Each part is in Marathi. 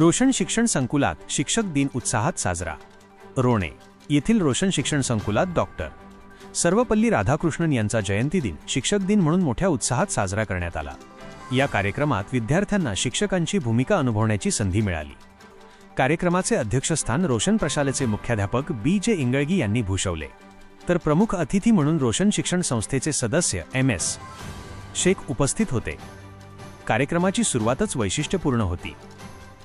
रोशन शिक्षण संकुलात शिक्षक दिन उत्साहात साजरा. रोणे येथील रोशन शिक्षण संकुलात डॉक्टर. सर्वपल्ली राधाकृष्णन यांचा जयंती दिन शिक्षक दिन म्हणून मोठ्या उत्साहात साजरा करण्यात आला. या कार्यक्रमात विद्यार्थ्यांना शिक्षकांची भूमिका अनुभवण्याची संधी मिळाली. कार्यक्रमाचे अध्यक्षस्थान रोशन प्रशालेचे मुख्याध्यापक बी जे इंगळगी यांनी भूषवले. तर प्रमुख अतिथी म्हणून रोशन शिक्षण संस्थेचे सदस्य एम एस शेख उपस्थित होते. कार्यक्रमाची सुरुवातच वैशिष्ट्यपूर्ण होती.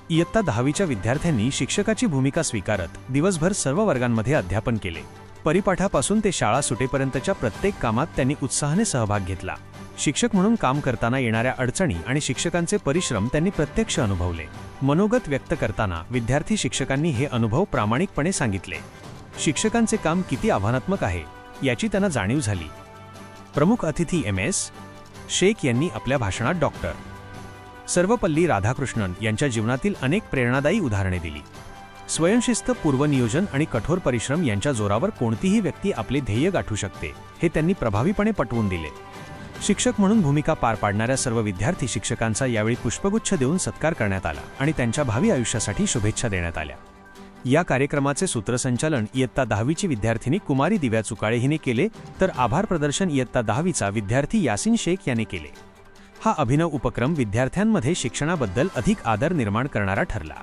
इयत्ता दहावीच्या विद्यार्थ्यांनी शिक्षकाची भूमिका स्वीकारत दिवसभर सर्व वर्गांमध्ये अध्यापन केले. परिपाठापासून ते शाळा सुटेपर्यंतच्या प्रत्येक कामात त्यांनी उत्साहाने सहभाग घेतला. शिक्षक म्हणून काम करताना येणाऱ्या अडचणी आणि शिक्षकांचे परिश्रम त्यांनी प्रत्यक्ष अनुभवले. मनोगत व्यक्त करताना विद्यार्थी शिक्षकांनी हे अनुभव प्रामाणिकपणे सांगितले. शिक्षकांचे काम किती आव्हानात्मक आहे याची त्यांना जाणीव झाली. प्रमुख अतिथी एम एस शेख यांनी आपल्या भाषणात डॉक्टर सर्वपल्ली राधाकृष्णन यांच्या जीवनातील अनेक प्रेरणादायी उदाहरणे दिली. स्वयंशिस्त पूर्वनियोजन आणि कठोर परिश्रम यांच्या जोरावर कोणतीही व्यक्ती आपले ध्येय गाठू शकते हे त्यांनी प्रभावीपणे पटवून दिले. शिक्षक म्हणून भूमिका पार पाडणाऱ्या सर्व विद्यार्थी शिक्षकांचा यावेळी पुष्पगुच्छ देऊन सत्कार करण्यात आला आणि त्यांच्या भावी आयुष्यासाठी शुभेच्छा देण्यात आल्या. या कार्यक्रमाचे सूत्रसंचालन इयत्ता दहावीची विद्यार्थिनी कुमारी दिव्या चुकाळे हिने केले तर आभार प्रदर्शन इयत्ता दहावीचा विद्यार्थी यासिन शेख याने केले. हा अभिनव उपक्रम विद्यार्थ्यांमध्ये शिक्षणाबद्दल अधिक आदर निर्माण करणारा ठरला.